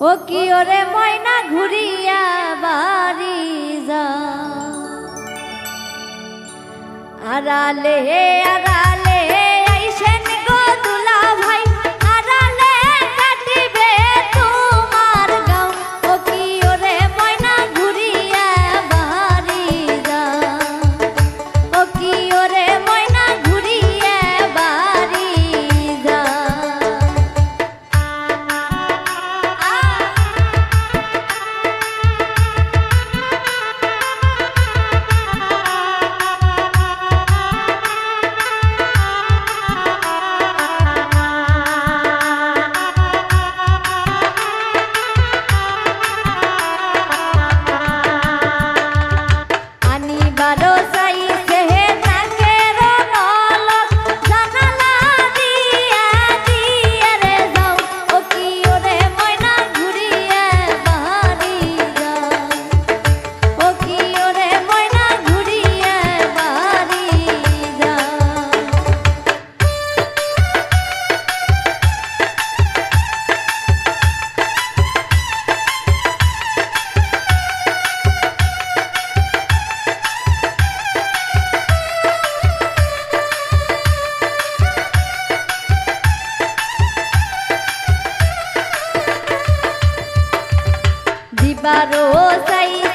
ও কি ওরে ময়না ঘুরিয়া বাড়ি যা। আড়ালে আড়া বারো সাই